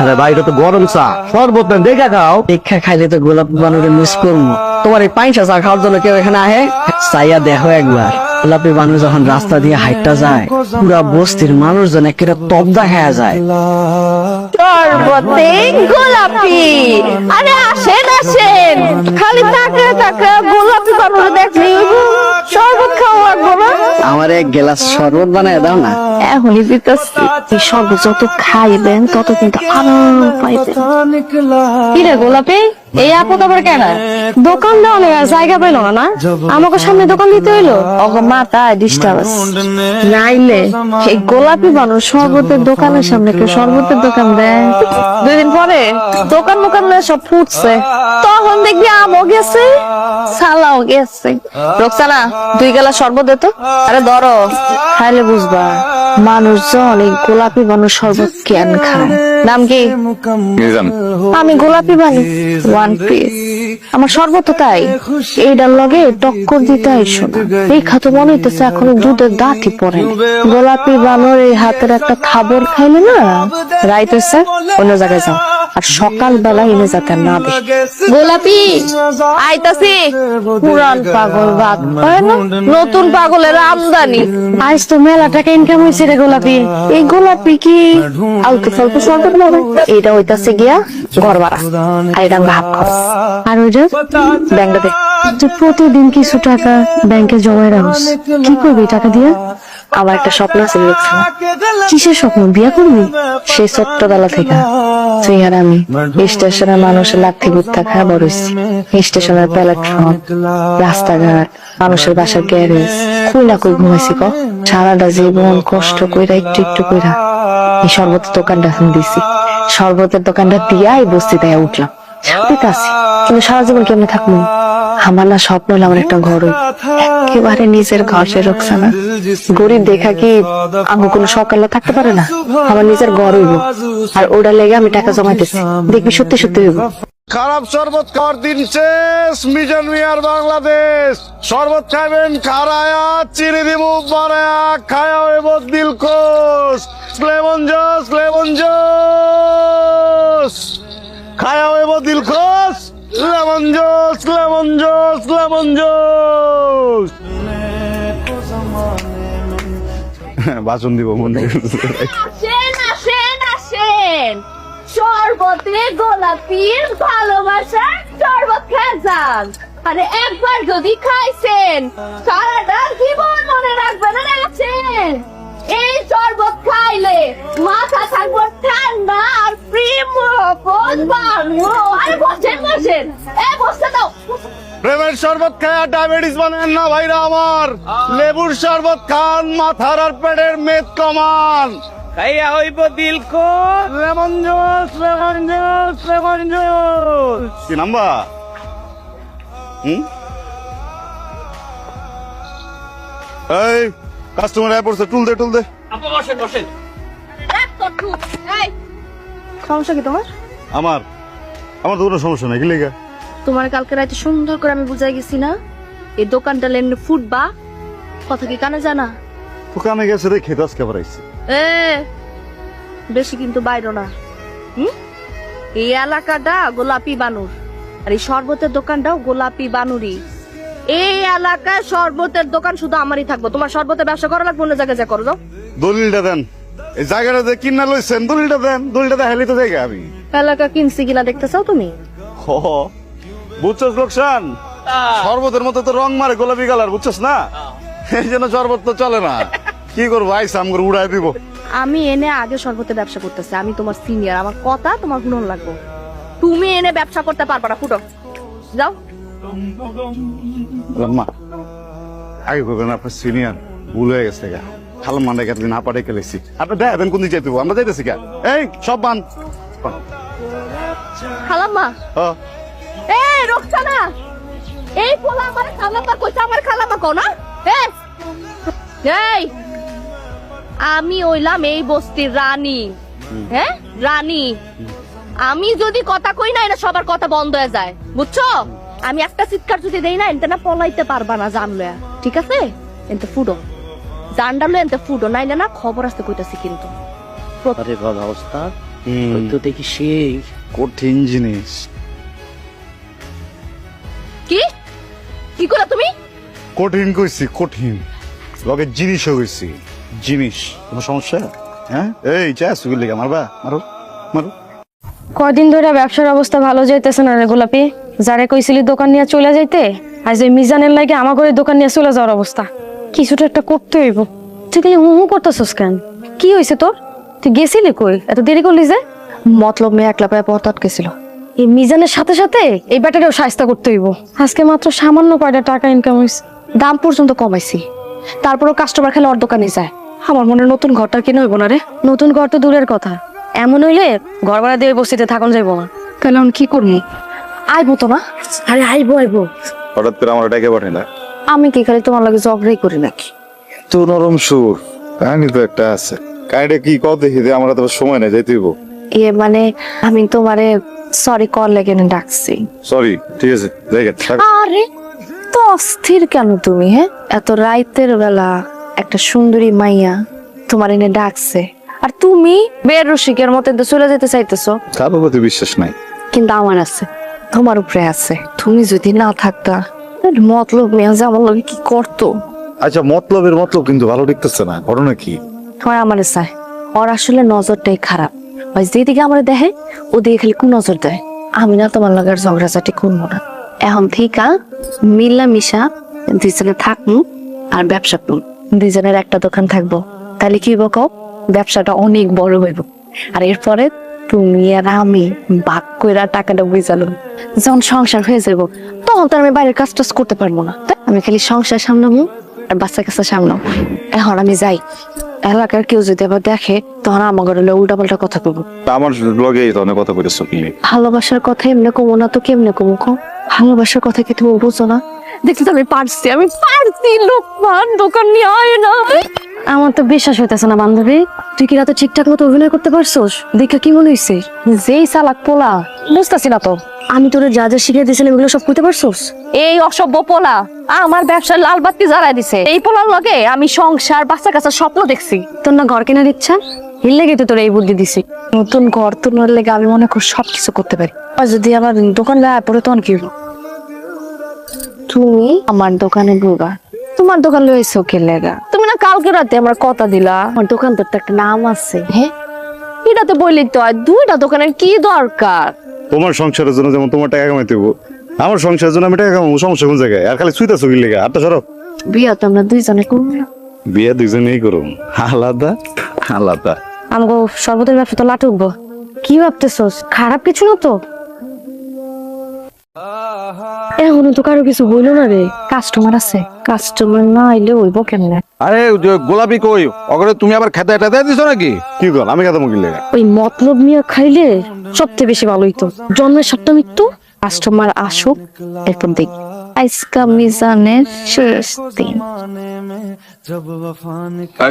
আরে ভাই এটা তো গরম চা। শরবত না দেখে খাও। দীক্ষা খাইলে তো গোলাপ বানুরে মিস করব তোমার এই পাঁচটা চা খাওয়ার জন্য কেউ এখানে আহে? চাইয়া দেখো একবার। গোলাপি বানু যখন রাস্তা দিয়ে হাইটটা যায় পুরা বস্তির মানুষজন একেবারে তবদা খায়া যায়। গোলাপি। আরে আসেন আসেন। খালি তাকে তাকে আমার এক গ্লাস শরবত বানায় দাও না। এখন যত খাইবেন, তত কিন্তু আরও পাইবেন। কি রে গোলাপি? এই আপদ আবার কেন? দোকান দেওয়া নেই জায়গা পাইল না না? আমাকে সামনে দোকান দিতে হইল? অগ মাথা ডিস্টার্ব নাইলে এই গোলাপি মানুষ শরবতের দোকানের সামনে কেউ শরবতের দোকান দেয়। দুই দিন পরে দোকান দোকান সব ফুটছে। তখন দেখবি আমও গেছে সালাও গেছে। রোকসানা দুই গেলা শরবত দে তো। আরে ধরো খাইলে বুঝবা মানুষজন এই গোলাপি মানুষ শরবত কেন খায়? নাম কি? আমি গোলাপি বানি। ওয়ান পিস আমার সর্বত তাই। এইটার লগে টক্কর দিতে আইসো না। এই খাতো মনে হইতেছে এখনও দুধের দাঁতই পড়ে গোলাপি বানর এই হাতের একটা খাবার খাইলে না? রাইতেছে অন্য জায়গায় যাও। আর সকাল বেলা এনে যাতে না দেখে গোলাপি আইতাছি। পুরান পাগল বাদ পায় না? নতুন পাগলের আমদানি। আজ তো মেলা টাকা ইনকাম হয়েছে রে গোলাপি। এই গোলাপি কি? আলতু ফালতু সরকার এইটা হইতাছে গিয়া ঘর ভাড়া আর এটা ভাব খরচ। আর ব্যাংকটা দে প্রতিদিন কিছু টাকা ব্যাংকে জমায় রাখস। কি করবি টাকা দিয়ে? আমার একটা স্বপ্ন আছে দেখছি কিসের স্বপ্ন? বিয়া করবি? সেই ছোট্টবেলা থেকে। তুই আর আমি স্টেশনে মানুষের বড় স্টেশনের প্ল্যাটফর্ম রাস্তাঘাট, মানুষের বাসার গ্যারেজ। কই না কই ঘুমাইছি ক? সারাটা জীবন কষ্ট কইরা একটু একটু কইরা। এই শরবতের দোকানটা দিছি। শরবতের দোকানটা দিয়াই বস্তি দেয়া উঠলাম। শান্তিতে আছি কিন্তু সারা জীবন কেমনে থাকব? আমার না স্বপ্ন হলো আমার একটা ঘর। একেবারে নিজের ঘর সে রোকসানা গরিব দেখা কি আঙ্গু কোনো সকালে থাকতে পারে না? আমার নিজের ঘর হইব। আর ওটা লেগে আমি টাকা জমাইতেছি। দেখবি সত্যি সত্যি হইব। খারাপ শরবত খাওয়ার দিন শেষ। মিজান মিয়ার বাংলাদেশ। শরবত খাইবেন, খারায়া, চিনি দিব বানায়া খায়া হইব দিল খোশ লেমন জস লেমন জস বাসন দিব মনে ভালোবাসা যদি খাইছেন, সারাটা জীবন মনে রাখবেন আছেন। এই খাইলে মাথা থাকব ঠান্ডা বসেন প্রেমের শরবত খায়া ডায়াবেটিস বানেন না ভাইরা আমার। লেবুর শরবত খান মাথার আর পেটের মেদ কমান। খাইয়া হইব দিল কো। Lemon juice lemon juice lemon juice. কি নাম্বার হুম? এই কাস্টমার আয় পড়ছে টুল দে টুল দে। আপা বসেন বসেন। রাখ তো তুই এই। সমস্যা কি তোমার? আমার আমার তো কোনো সমস্যা নাই কি লেগে? তোমার কালকে রাতে সুন্দর করে আমি বুঝাই গেছি না? এই দোকানটা লেন ফুটবা? কথা কি কানে জানা দোকানে গেছে রে খেতে আজকে আবার এ বেশি কিন্তু বাইরো না। হুম? এই এলাকাটা গোলাপি বানুর আর এই শরবতের দোকানটাও গোলাপি বানুরি এই এলাকায় শরবতের দোকান শুধু আমারই থাকব। তোমার শরবতের ব্যবসা করা লাগবে অন্য জায়গায় যা করো যাও। দলিলটা দেন। এই জায়গাটা যে কিনা লইছেন দলিলটা দেন। দলিলটা দেখাইলে তো জায়গা আমি। এলাকা কিনছি কিনা দেখতে চাও তুমি? হ। বুঝছস লোকসান? শরবতের মতো তো রং মারে গোলাপি কালার বুঝছস না? এই জন্য শরবত তো চলে না। কি করব আইসা আমগুলো উড়াই দিব। আমি এনে আগে শরবতের ব্যবসা করতেছি আমি তোমার সিনিয়র আমার কথা তোমার শুনুন লাগবো। তুমি এনে ব্যবসা করতে পারবা না ফুটো। যাও। মা। আগে করবেন আপনার সিনিয়র ভুল হয়ে গেছে গা। খালাম মানে এতদিন না পাঠে খেলেছি। আপনি দেখেন কোন দিকে যেতে আমরা যাইতেছি গা। এই সব বান। খালাম্মা। হ। এ রোকসানা এই পোলা আমার খালাম্মা কইছে আমার খালাম্মা কও না? এই! আমি হইলাম এই বস্তির রানী। হ্যাঁ রানী। আমি যদি কথা কই না এটা সবার কথা বন্ধ হয়ে যায়। বুঝছ? আমি একটা চিৎকার যদি দেই না এনতে না পলাইতে পারবা না জানলে ঠিক আছে? এনতে ফুডো জানডালো এনতে ফুডো নাইলে না খবর আসতে কইতাছি কিন্তু। আরে বাবা ওস্তাদ তো দেখি সেই কঠিন জিনিস। কি করলা তুমি? কঠিন কইছি কঠিন। লগে জিনিসও কইছি। জিনিস। কোনো সমস্যা? হ্যাঁ? এই চা সুগির লেগে মারবা। মারো মারো। কয়দিন ধরে ব্যবসার অবস্থা ভালো যাইতেছে না রে গোলাপি। যারে কইছিলি দোকান নিয়ে চলে যাইতে আজ ওই মিজানের লাগে আমার ঘরে দোকান নিয়ে চলে যাওয়ার অবস্থা। কিছুটা একটা করতে হইব। তুই খালি হু হু করতেছস কেন? কি হয়েছে তোর? তুই গেছিলি কই? এত দেরি করলি যে? মতলব মেয়ে একলা পায়ে পথ আটকেছিল। এই মিজানের সাথে সাথে এই ব্যাটারেও সাহায্য করতে হইব। আজকে মাত্র সামান্য কয়টা টাকা ইনকাম হয়েছে দাম পর্যন্ত কমাইছি। তারপরও কাস্টমার খেলে ওর দোকানে যায়। আমার মনে হয় নতুন ঘরটা কিনে হইব না রে। নতুন ঘর তো দূরের কথা। এমন হইলে ঘর ভাড়া দিয়ে ওই বস্তিতে থাকুন যাইব না। তাহলে আমি কি করব? আইবো তো না। আরে আইবো আইবো। হঠাৎ করে আমার ডেকে পাঠে না? আমি কি খালি তোমার লাগে জগড়াই করি নাকি? তো নরম সুর। কাহিনী তো একটা আছে। কাহিনীটা কি কত দেখি দে আমার তো সময় নেই যাইতে হইব। এ মানে আমি তোমারে সরি কল লেগে ডাকছি। সরি ঠিক আছে। আরে তো অস্থির কেন তুমি হ্যাঁ? এত রাইতের বেলা একটা সুন্দরী মাইয়া তোমার এনে ডাকছে। আর তুমি বের রসিকের মতো তো চলে যেতে চাইতেছো। কারও প্রতি বিশ্বাস নাই। কিন্তু আমার আছে তোমার উপরে আছে। তুমি যদি না থাকতা তাহলে মতলব মেয়ে যে আমার লগে কি করতো? আচ্ছা মতলবের মতলব কিন্তু ভালো দেখতেছে না ঘটনা কি? হয় আমার চায়। ওর আসলে নজরটাই খারাপ। যেদিকে আমার দেখে, ওদিকে খালি নজর দেয়। আমি না তোমার লগে আর ঝগড়াঝাটি করব না। এখন মিল্লা মিশা থাকব আর ব্যবসা দুইজনের একটা দোকান থাকব। তাহলে কি ব্যবসাটা অনেক বড় হইব। আর এরপরে তুমি আর আমি বাক কইরা টাকাটা বুঝালো যখন সংসার হয়ে যাব তখন তো আমি বাইরের কাজ টাজ করতে পারব না। তাই আমি খালি সংসার সামলাবো আর বাচ্চা কাচ্চা সামলাবো এখন আমি যাই। এলাকার কেউ যদি আবার দেখে তখন আমার ঘরে উল্টা পাল্টা কথা কব আমার লগে ধরনের কথা কইতেছো কি ভালোবাসার কথা এমনি কমো না তো কেমনে কমো কো ভালোবাসার কথা কি তুমি বুঝো না? দেখতে তো আমি পারছি আমি পারছি লোকমান দোকান নিয়ে আয় না। আমার তো বিশ্বাস হইতেছে না বান্ধবী। তুই কি রাতে ঠিকঠাক মতো অভিনয় করতে পারছোস? দেখে কি মনে হইছে? যেই চালাক পোলা বুঝতেছি না তো। আমি তোরে যা যা শিখিয়ে দিয়েছিলাম এগুলো সব করতে পারছোস? এই অসভ্য পোলা আমার ব্যবসার লাল বাতি জ্বালায় দিছে। এই পোলার লগে আমি সংসার বাচ্চা কাচ্চা স্বপ্ন দেখছি। তোর না ঘর কেনার ইচ্ছা? হিল লেগে তো তোর এই বুদ্ধি দিছি। নতুন ঘর তোর লেগে আমি মনে করি সবকিছু করতে পারি। আর যদি আমার দোকান পরে তখন কি হলো? তুমি আমার দোকানে ঢুকা। তোমার দোকান লইছো কে লেগা? তুমি না কালকে রাতে আমার কথা দিলা। আমার দোকান তো একটা নাম আছে। হ্যাঁ? এটাতে বললি তো আর দুইটা দোকানের কি দরকার? তোমার সংসারের জন্য যেমন তোমার টাকা কামাইতে হইব আমার সংসারের জন্য আমি টাকা কামাবো সমস্যা কোন জায়গায়? আর খালি সুইতা সুগির লেগে? আটটা সরব বিয়া তো আমরা দুইজনে করব বিয়া বিয়ে দুইজনেই করব। আলাদা? আলাদা। আমাকে সর্বদের ব্যবসা তো লাটুকবো কি ভাবতেছস? খারাপ কিছু না তো? এখনও তো কারও কিছু হইল না রে। কাস্টমার আছে। কাস্টমার না আইলে হইব কেমনে? আরে যে গোলাপি কই? অগরে তুমি আবার খেতে টেতে দিছো নাকি? কি আমি লেগে? ওই মতলব নিয়ে খাইলে সবচেয়ে বেশি ভালো হইতো। জন্মের মৃত্যু কাস্টমার আসুক এরপর দেখ। আইসকা মিজানের শেষ দিন।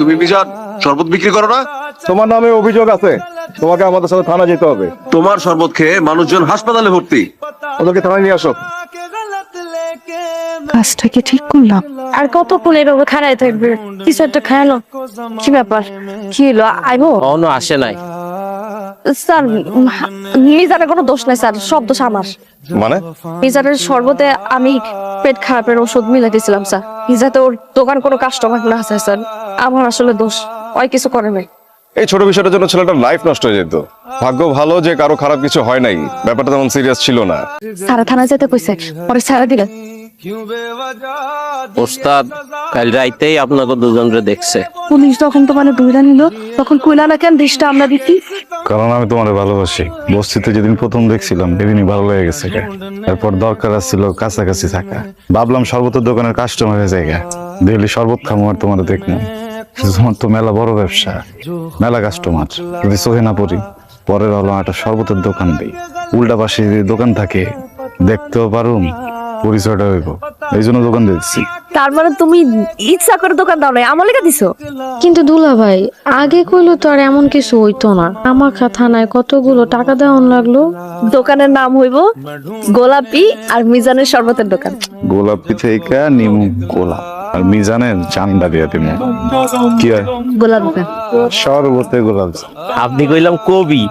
তুমি বিজান শরবত বিক্রি করো না? তোমার নামে অভিযোগ আছে। তোমাকে আমাদের সাথে থানা যেতে হবে। তোমার শরবত খেয়ে মানুষজন হাসপাতালে ভর্তি। ওদেরকে থানায় নিয়ে আসো। কাজটা কি ঠিক করলাম। আর কতক্ষণ এভাবে খাড়াই থাকবে? কিছু একটা খায়ালো কি ব্যাপার? কি হলো? আইবো? অন্য আসে নাই। স্যার মিজানের কোনো দোষ নাই স্যার। সব দোষ আমার। মানে? মিজানের শরবতে আমি পেট খারাপের ওষুধ মিলাই দিয়েছিলাম স্যার যাতে ওর দোকান কোনো কাস্টমার না আছে স্যার। আমার আসলে দোষ। ওই কিছু করে নাই। এই ছোট বিষয়টার জন্য ছেলেটার লাইফ নষ্ট হয়ে যেত। ভাগ্য ভালো যে কারও খারাপ কিছু হয় নাই। ব্যাপারটা তেমন সিরিয়াস ছিল না। সারা থানায় যেতে কইছে। পরে ছাড়া দিলে ওস্তাদ কাল রাইতেই আপনাকে দুজনরে দেখছে পুলিশ যখন তোমার নিল তখন কইলা না কেন দৃষ্টা আমরা দিতি কারণ আমি তোমার ভালোবাসি। বস্তিতে যেদিন প্রথম দেখছিলাম সেদিনই ভালো লেগে গেছে এরপর দরকার ছিল কাছাকাছি থাকা। ভাবলাম শরবতের দোকানের কাস্টমারের জায়গা। ডেলি শরবত খামো আর তোমার দেখব কিন্তু তোমার তো মেলা বড় ব্যবসা মেলা কাস্টমার যদি চোখে না পড়ি পরের হলো একটা শরবতের দোকান দিই। উল্টা পাশে যদি দোকান থাকে দেখতেও পারুম। পরিচয়টা হইব। এই জন্য দোকান দিচ্ছি। তার মানে তুমি ইচ্ছা করে দোকান দাও নাই আমার লেগে দিছো? কিন্তু দুলা ভাই আগে কইলো তো আর এমন কিছু হইতো না। আমার থানায় কতগুলো টাকা দেওয়ান লাগল? দোকানের নাম হইব গোলাপি আর মিজানের শরবতের দোকান। গোলাপি থেকে নিমু গোলাপ। আর মিজানের চান্দা দিয়ে দিব কি হয়? গোলাপ শরবতে গোলাপ। আপনি কইলাম কবি।